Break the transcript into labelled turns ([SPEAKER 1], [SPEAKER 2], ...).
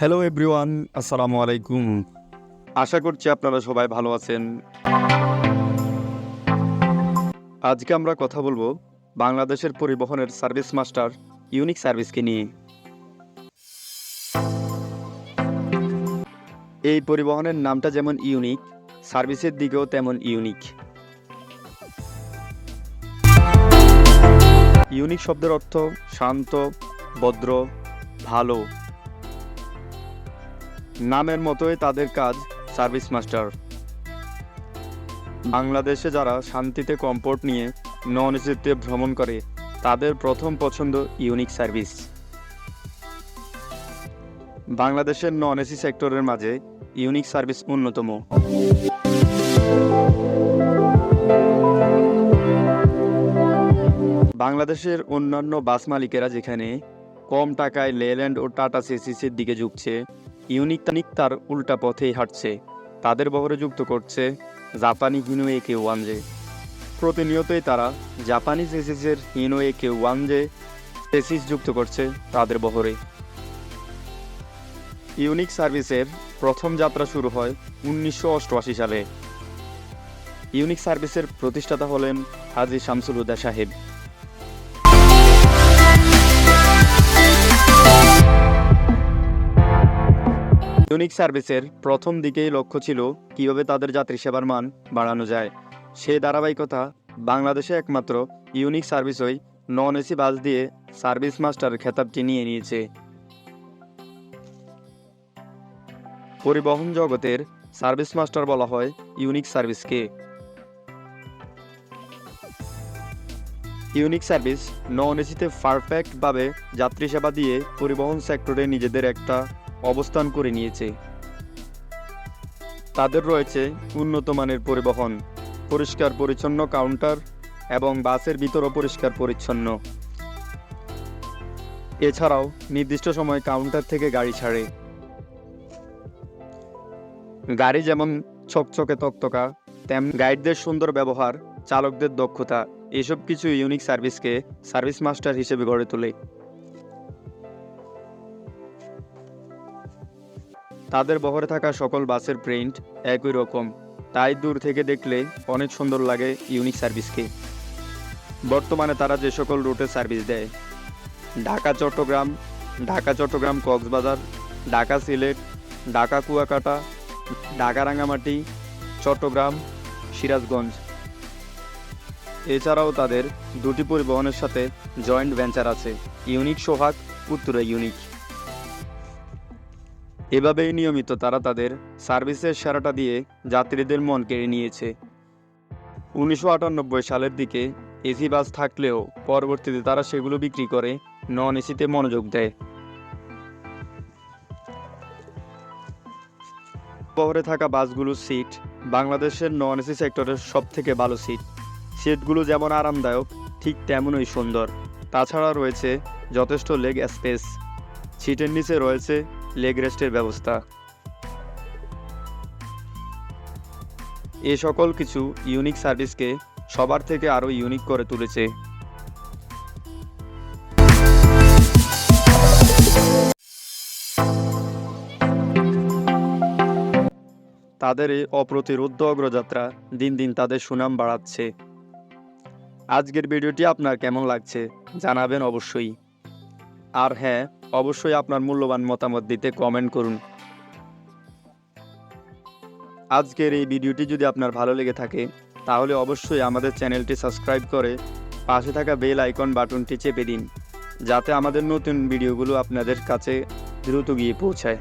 [SPEAKER 1] Hello everyone আসসালামু আলাইকুম আশা করছি আপনারা সবাই ভালো আছেন। আজকে আমরা কথা বলব বাংলাদেশের পরিবহনের সার্ভিস মাস্টার ইউনিক সার্ভিসকে নিয়ে। এই পরিবহনের নামটা যেমন ইউনিক, সার্ভিসের দিকেও তেমন ইউনিক। ইউনিক শব্দের অর্থ শান্ত, ভদ্র, ভালো। নামের মতোই তাদের কাজ, সার্ভিস মাস্টার। বাংলাদেশে যারা শান্তিতে কমফোর্ট নিয়ে নন এসিতে ভ্রমণ করে, তাদের প্রথম পছন্দ ইউনিক সার্ভিস। বাংলাদেশের নন এসি সেক্টরের মাঝে ইউনিক সার্ভিস অন্যতম। বাংলাদেশের অন্যান্য বাস মালিকেরা যেখানে কম টাকায় লেল্যান্ড ও টাটা সিসিসির দিকে ঝুঁকছে ইউনিক তার উল্টা পথেই হাঁটছে। তাদের বহরে যুক্ত করছে জাপানি হিনোয়ে কে ওয়ান জে প্রতিনিয়তই তারা জাপানি সেসিসের হিনোয়ে কে ওয়ান জে সেসিস যুক্ত করছে তাদের বহরে। ইউনিক সার্ভিসের প্রথম যাত্রা শুরু হয় উনিশশো অষ্টআশি সালে। ইউনিক সার্ভিসের প্রতিষ্ঠাতা হলেন হাজি শামসুল হুদা সাহেব। ইউনিক সার্ভিসের প্রথম দিকেই লক্ষ্য ছিল কীভাবে তাদের যাত্রী সেবার মান বাড়ানো যায়। সে ধারাবাহিকতা বাংলাদেশে একমাত্র ইউনিক সার্ভিসই নন এসি বাস দিয়ে সার্ভিস মাস্টার খেতাবটি নিয়ে নিয়েছে। পরিবহন জগতের সার্ভিস মাস্টার বলা হয় ইউনিক সার্ভিসকে। ইউনিক সার্ভিস নন এসিতে পারফেক্টভাবে যাত্রী সেবা দিয়ে পরিবহন সেক্টরে নিজেদের একটা অবস্থান করে নিয়েছে। তাদের রয়েছে উন্নত মানের পরিবহন, পরিষ্কার পরিচ্ছন্ন কাউন্টার এবং বাসের ভিতরও পরিষ্কার পরিচ্ছন্ন। এছাড়াও নির্দিষ্ট সময় কাউন্টার থেকে গাড়ি ছাড়ে। গাড়ি যেমন ছকছকে তকতকা তেম গাইডদের সুন্দর ব্যবহার, চালকদের দক্ষতা, এসব কিছু ইউনিক সার্ভিসকে সার্ভিস মাস্টার হিসেবে গড়ে তোলে। তাদের বহরে থাকা সকল বাসের প্রিন্ট একই রকম। তাই দূর থেকে দেখলে অনেক সুন্দর লাগে ইউনিক সার্ভিসকে। বর্তমানে তারা যে সকল রুটে সার্ভিস দেয়, ঢাকা, চট্টগ্রাম ঢাকা, চট্টগ্রাম, কক্সবাজার, ঢাকা, সিলেট, ঢাকা, কুয়াকাটা, ঢাকা রাঙামাটি চট্টগ্রাম, সিরাজগঞ্জ। এছাড়াও তাদের দুটি পরিবহনের সাথে জয়েন্ট ভেঞ্চার আছে, ইউনিক সোহাগ, উত্তরা ইউনিক। এভাবেই নিয়মিত তারা তাদের সার্ভিসের সেরাটা দিয়ে যাত্রীদের মন কেড়ে নিয়েছে। উনিশশো আটানব্বই সালের দিকে এসি বাস থাকলেও পরবর্তীতে তারা সেগুলো বিক্রি করে নন এসিতে মনোযোগ দেয়। শহরে থাকা বাসগুলোর সিট বাংলাদেশের নন এসি সেক্টরের সব থেকে ভালো সিট। সিটগুলো যেমন আরামদায়ক, ঠিক তেমনই সুন্দর। তাছাড়া রয়েছে যথেষ্ট লেগ স্পেস। সিটের নিচে রয়েছে লেগ রেস্টের ব্যবস্থা। এ সকল কিছু ইউনিক সার্ভিসকে সবার থেকে আরও ইউনিক করে তুলেছে। তাদের এই অপ্রতিরোধ্য অগ্রযাত্রা দিন দিন তাদের সুনাম বাড়াচ্ছে। আজকের ভিডিওটি আপনার কেমন লাগছে জানাবেন অবশ্যই। আর হ্যাঁ অবশ্যই আপনার মূল্যবান মতামত দিতে কমেন্ট করুন। আজকের এই ভিডিওটি যদি আপনার ভালো লেগে থাকে, তাহলে অবশ্যই আমাদের চ্যানেলটি সাবস্ক্রাইব করে পাশে থাকা বেল আইকন বাটনটি চেপে দিন, যাতে আমাদের নতুন ভিডিওগুলো আপনাদের কাছে দ্রুত গিয়ে পৌঁছায়।